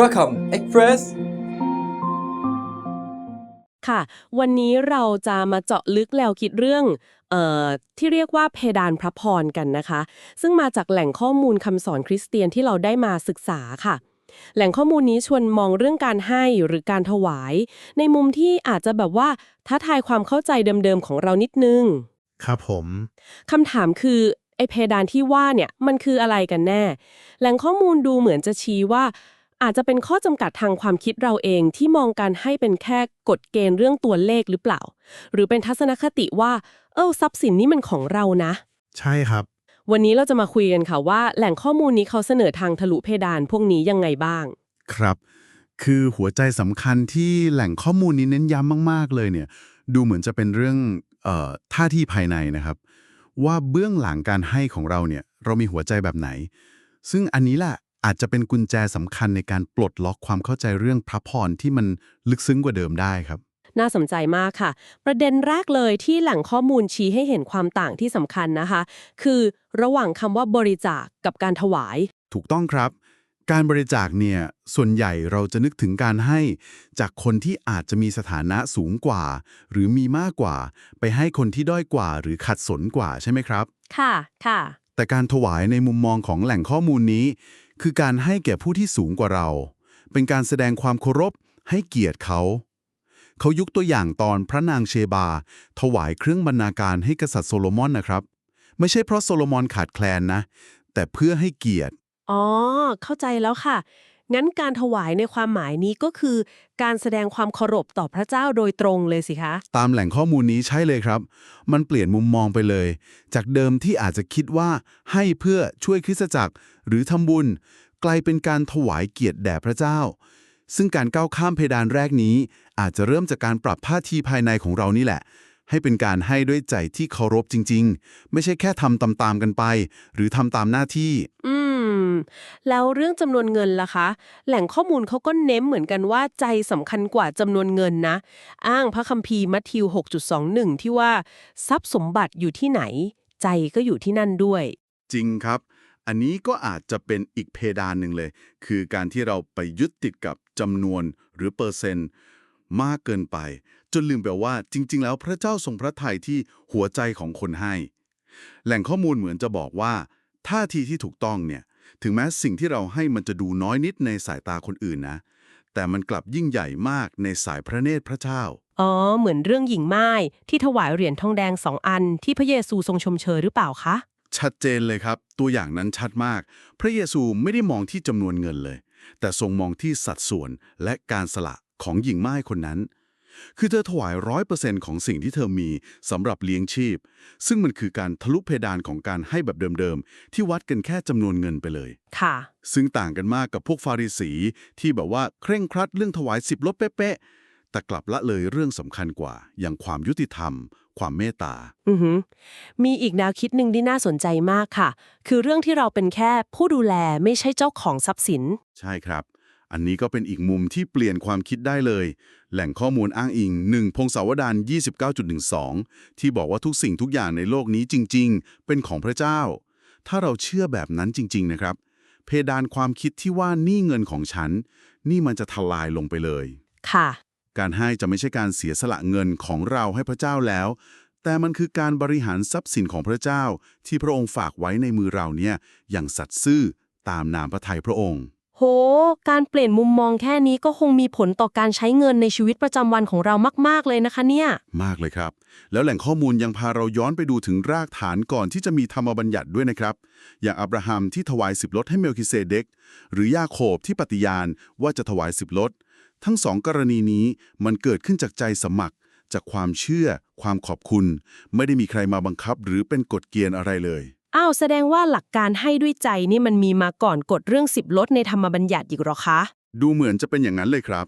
พระคำเอ็กเพรสค่ะ วันนี้เราจะมาเจาะลึกแล้วคิดเรื่องเอ่อที่เรียกว่าเพดานพระพรกันนะคะ ซึ่งมาจากแหล่งข้อมูลคำสอนคริสเตียนที่เราได้มาศึกษาค่ะ แหล่งข้อมูลนี้ชวนมองเรื่องการให้หรือการถวาย ในมุมที่อาจจะแบบว่าท้าทายความเข้าใจเดิมๆของเรานิดนึง ครับผมคำถามคือไอเพดานที่ว่าเนี่ยมันคืออะไรกันแน่ แหล่งข้อมูลดูเหมือนจะชี้ว่า อาจจะเป็นข้อจำกัดทางความคิดเราเองที่มองการให้เป็นแค่กฎเกณฑ์เรื่องตัวเลขหรือเปล่า หรือเป็นทัศนคติว่า เออทรัพย์สินนี้มันของเรานะ ใช่ครับ วันนี้เราจะมาคุยกันค่ะว่า แหล่งข้อมูลนี้เขาเสนอทางทะลุเพดานพวกนี้ยังไงบ้าง ครับ คือหัวใจสำคัญที่แหล่งข้อมูลนี้เน้นย้ำมาก ๆ เลยเนี่ย ดูเหมือนจะเป็นเรื่องเอ่อท่าที่ภายในนะครับ ว่าเบื้องหลังการให้ของเราเนี่ย เรามีหัวใจแบบไหน ซึ่งอันนี้แหละ อาจจะเป็นกุญแจสำคัญในการปลดล็อกความเข้าใจเรื่องพระพรที่มันลึกซึ้งกว่าเดิมได้ครับ น่าสนใจมากค่ะ ประเด็นแรกเลยที่แหล่งข้อมูลชี้ให้เห็นความต่างที่สำคัญนะคะ คือระหว่างคำว่าบริจาคกับการถวาย ถูกต้องครับ การบริจาคเนี่ยส่วนใหญ่เราจะนึกถึงการให้จากคนที่อาจจะมีสถานะสูงกว่า หรือมีมากกว่า ไปให้คนที่ด้อยกว่า หรือขัดสนกว่าใช่ไหมครับ ค่ะ ค่ะ แต่การถวายในมุมมองของแหล่งข้อมูลนี้ คือการให้แก่ผู้ที่สูงกว่าเรา เป็นการแสดงความเคารพให้เกียรติเขา เขายกตัวอย่างตอนพระนางเชบา ถวายเครื่องบรรณาการให้กษัตริย์โซโลมอนนะครับ ไม่ใช่เพราะโซโลมอนขาดแคลนนะ แต่เพื่อให้เกียรติ อ๋อ เข้าใจแล้วค่ะ งั้นการถวายในความหมายนี้ก็คือ การแสดงความเคารพต่อพระเจ้าโดยตรงเลยสิคะ ตามแหล่งข้อมูลนี้ใช่เลยครับ มันเปลี่ยนมุมมองไปเลย จากเดิมที่อาจจะคิดว่าให้เพื่อช่วยคริสตจักร หรือทำบุญ กลายเป็นการถวายเกียรติแด่พระเจ้า ซึ่งการก้าวข้ามเพดานแรกนี้ อาจจะเริ่มจากการปรับท่าทีภายในของเรานี่แหละ ให้เป็นการให้ด้วยใจที่เคารพจริง ๆ ไม่ใช่แค่ทำตามๆกันไป หรือทำตามหน้าที่ อืม แล้วเรื่องจำนวนเงินล่ะคะ แหล่งข้อมูลเขาก็เน้นเหมือนกันว่าใจสำคัญกว่าจำนวนเงินนะ อ้างพระคัมภีร์มัทธิว 6.21 ที่ว่า ทรัพย์สมบัติอยู่ที่ไหน ใจก็อยู่ที่นั่นด้วย จริงครับ อันนี้ก็อาจจะเป็นอีกเพดานหนึ่งเลย คือการที่เราไปยึดติดกับจำนวนหรือเปอร์เซ็นต์มากเกินไป จนลืมไปว่าจริง ๆ แล้วพระเจ้าทรงพระทัยที่หัวใจของคนให้ แหล่งข้อมูลเหมือนจะบอกว่าท่าทีที่ถูกต้องเนี่ย ถึงแม้สิ่งที่เราให้มันจะดูน้อยนิดในสายตาคนอื่นนะ แต่มันกลับยิ่งใหญ่มากในสายพระเนตรพระเจ้า อ๋อ เหมือนเรื่องหญิงไม้ที่ถวายเหรียญทองแดงสองอัน ที่พระเยซูทรงชมเชยหรือเปล่าคะ ชัดเจนเลยครับ ตัวอย่างนั้นชัดมาก พระเยซูไม่ได้มองที่จำนวนเงินเลย แต่ทรงมองที่สัดส่วนและการสละของหญิงไม้คนนั้น คือเธอถวายร้อยเปอร์เซ็นต์ของสิ่งที่เธอมีสำหรับเลี้ยงชีพ ซึ่งมันคือการทะลุเพดานของการให้แบบเดิมๆ ที่วัดกันแค่จำนวนเงินไปเลย ค่ะ ซึ่งต่างกันมากกับพวกฟาริสี ที่แบบว่าเคร่งครัดเรื่องถวายสิบลดเป๊ะๆ แต่กลับละเลยเรื่องสำคัญกว่า อย่างความยุติธรรม ความเมตตา อือหือมีอีกแนวคิดหนึ่งที่น่าสนใจมากค่ะ คือเรื่องที่เราเป็นแค่ผู้ดูแลไม่ใช่เจ้าของทรัพย์สิน ใช่ครับ อันนี้ก็เป็นอีกมุมที่เปลี่ยนความคิดได้เลย แหล่งข้อมูลอ้างอิง 1 พงศาวดาร29.12 ที่บอกว่าทุกสิ่งทุกอย่างในโลกนี้จริง ๆ เป็นของพระเจ้า ถ้าเราเชื่อแบบนั้นจริง ๆ นะครับ เพดานความคิดที่ว่านี่เงินของฉัน นี่มันจะทลายลงไปเลย ค่ะ การให้จะไม่ใช่การเสียสละเงินของเราให้พระเจ้าแล้ว แต่มันคือการบริหารทรัพย์สินของพระเจ้า ที่พระองค์ฝากไว้ในมือเราเนี่ยอย่างสัตย์ซื่อตามนามพระทัยพระองค์ โห การเปลี่ยนมุมมองแค่นี้ก็คงมีผลต่อการใช้เงินในชีวิตประจำวันของเรามาก ๆ เลยนะคะเนี่ย มากเลยครับ แล้วแหล่งข้อมูลยังพาเราย้อนไปดูถึงรากฐานก่อนที่จะมีธรรมบัญญัติด้วยนะครับ อย่างอับราฮัมที่ถวายสิบลดให้เมลคิเซเดก หรือยาโคบที่ปฏิญาณว่าจะถวายสิบลด ทั้งสองกรณีนี้มันเกิดขึ้นจากใจสมัคร จากความเชื่อ ความขอบคุณ ไม่ได้มีใครมาบังคับ หรือเป็นกฎเกณฑ์อะไรเลย อ้าวแสดงว่าหลักการให้ด้วยใจนี่มันมีมาก่อนกฎเรื่องสิบลดในธรรมบัญญัติอีกเหรอคะ ดูเหมือนจะเป็นอย่างนั้นเลยครับ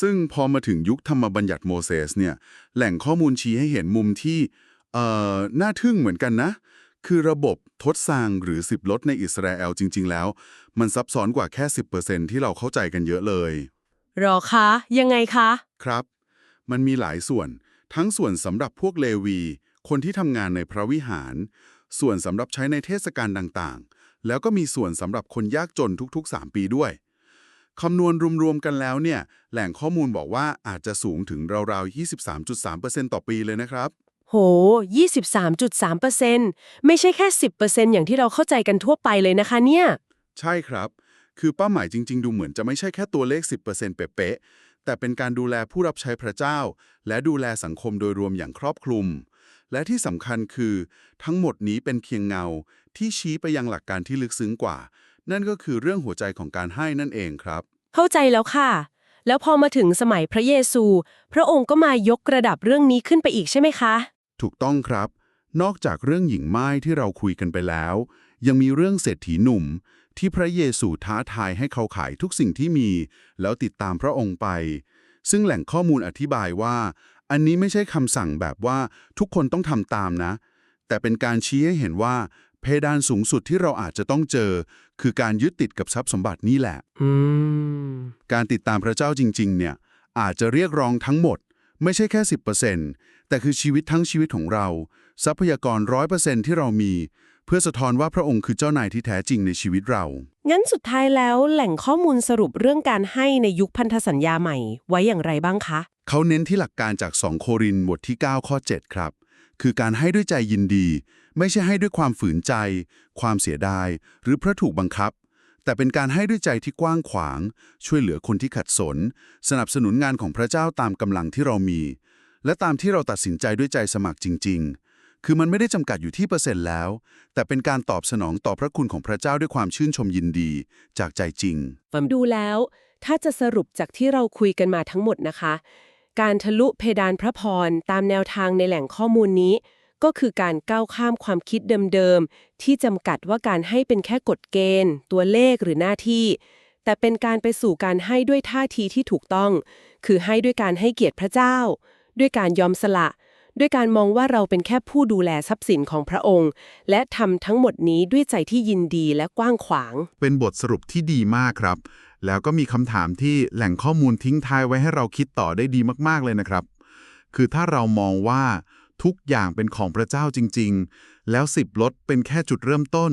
ซึ่งพอมาถึงยุคธรรมบัญญัติโมเสสเนี่ย แหล่งข้อมูลชี้ให้เห็นมุมที่ เอ่อ น่าทึ่งเหมือนกันนะ คือระบบทดสร้างหรือสิบลดในอิสราเอลจริง ๆ แล้ว มันซับซ้อนกว่าแค่ 10%ที่เราเข้าใจกันเยอะเลยหรอคะ ยังไงคะ ครับ มันมีหลายส่วน ทั้งส่วนสำหรับพวกเลวี คนที่ทำงานในพระวิหาร ส่วนสำหรับใช้ในเทศกาลต่างๆ แล้วก็มีส่วนสำหรับคนยากจนทุกๆ 3 ปีด้วย คำนวณรวมๆกันแล้วเนี่ย แหล่งข้อมูลบอกว่าอาจจะสูงถึงราวๆ 23.3%ต่อปีเลยนะครับ โห 23.3%ไม่ใช่แค่ 10%อย่างที่เราเข้าใจกันทั่วไปเลยนะคะเนี่ย ใช่ครับ คือเป้าหมายจริง ๆ ดูเหมือนจะไม่ใช่แค่ตัวเลข 10%เป๊ะๆแต่เป็นการดูแลผู้รับใช้พระเจ้า และดูแลสังคมโดยรวมอย่างครอบคลุม และที่สำคัญคือ ทั้งหมดนี้เป็นเพียงเงาที่ชี้ไปยังหลักการที่ลึกซึ้งกว่า นั่นก็คือเรื่องหัวใจของการให้นั่นเองครับ เข้าใจแล้วค่ะ แล้วพอมาถึงสมัยพระเยซู พระองค์ก็มายกระดับเรื่องนี้ขึ้นไปอีกใช่ไหมคะ ถูกต้องครับ นอกจากเรื่องหญิงไม้ที่เราคุยกันไปแล้ว ยังมีเรื่องเศรษฐีหนุ่ม ที่พระเยซูท้าทายให้เขาขายทุกสิ่งที่มี แล้วติดตามพระองค์ไปซึ่งแหล่งข้อมูลอธิบายว่า อันนี้ไม่ใช่คำสั่งแบบว่าทุกคนต้องทำตามนะ แต่เป็นการชี้ให้เห็นว่า เพดานสูงสุดที่เราอาจจะต้องเจอ คือการยึดติดกับทรัพย์สมบัตินี่แหละอืมการติดตามพระเจ้าจริง ๆ เนี่ย อาจจะเรียกร้องทั้งหมด ไม่ใช่แค่ 10%แต่คือชีวิตทั้งชีวิตของเรา ทรัพยากรร้อยเปอร์เซ็นที่เรามี เพื่อสะท้อนว่าพระองค์คือเจ้านายที่แท้จริงในชีวิตเรา งั้นสุดท้ายแล้วแหล่งข้อมูลสรุปเรื่องการให้ในยุคพันธสัญญาใหม่ไว้อย่างไรบ้างคะ เขาเน้นที่หลักการจาก 2 โครินบทที่ 9 ข้อ 7 ครับ คือการให้ด้วยใจยินดี ไม่ใช่ให้ด้วยความฝืนใจ ความเสียดาย หรือเพราะถูกบังคับ แต่เป็นการให้ด้วยใจที่กว้างขวาง ช่วยเหลือคนที่ขัดสน สนับสนุนงานของพระเจ้าตามกำลังที่เรามี และตามที่เราตัดสินใจด้วยใจสมัครจริง ๆ คือมันไม่ได้จำกัดอยู่ที่เปอร์เซ็นต์แล้ว แต่เป็นการตอบสนองต่อพระคุณของพระเจ้าด้วยความชื่นชมยินดี จากใจจริง ฟังดูแล้ว ถ้าจะสรุปจากที่เราคุยกันมาทั้งหมดนะคะ การทะลุเพดานพระพรตามแนวทางในแหล่งข้อมูลนี้ ก็คือการก้าวข้ามความคิดเดิมๆ ที่จำกัดว่าการให้เป็นแค่กฎเกณฑ์ ตัวเลขหรือหน้าที่ แต่เป็นการไปสู่การให้ด้วยท่าทีที่ถูกต้อง คือให้ด้วยการให้เกียรติพระเจ้า ด้วยการยอมสละ ด้วยการมองว่าเราเป็นแค่ผู้ดูแลทรัพย์สินของพระองค์ และทำทั้งหมดนี้ด้วยใจที่ยินดีและกว้างขวาง เป็นบทสรุปที่ดีมากครับ แล้วก็มีคำถามที่แหล่งข้อมูลทิ้งท้ายไว้ให้เราคิดต่อได้ดีมากๆเลยนะครับ คือถ้าเรามองว่าทุกอย่างเป็นของพระเจ้าจริง ๆ แล้วสิบลดเป็นแค่จุดเริ่มต้น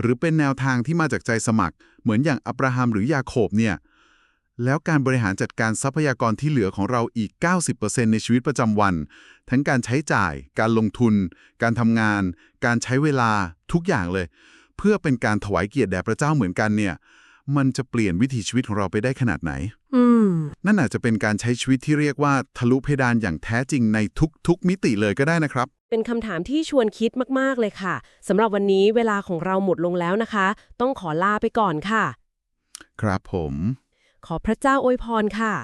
หรือเป็นแนวทางที่มาจากใจสมัคร เหมือนอย่างอับราฮัมหรือยาโคบเนี่ย แล้วการบริหารจัดการทรัพยากรที่เหลือของเราอีก 90%ในชีวิตประจำวัน ทั้งการใช้จ่าย การลงทุน การทำงาน การใช้เวลาทุกอย่างเลย เพื่อเป็นการถวายเกียรติแด่พระเจ้าเหมือนกันเนี่ย มันจะเปลี่ยนวิถีชีวิตของเราไปได้ขนาดไหนอืมนั่นอาจจะเป็นการใช้ชีวิตที่เรียกว่าทะลุเพดานอย่างแท้จริงในทุกๆมิติเลยก็ได้นะครับเป็นคำถามที่ชวนคิดมาก ๆ เลยค่ะ สำหรับวันนี้เวลาของเราหมดลงแล้วนะคะ ต้องขอลาไปก่อนค่ะ ครับผม ขอพระเจ้าอวยพรค่ะ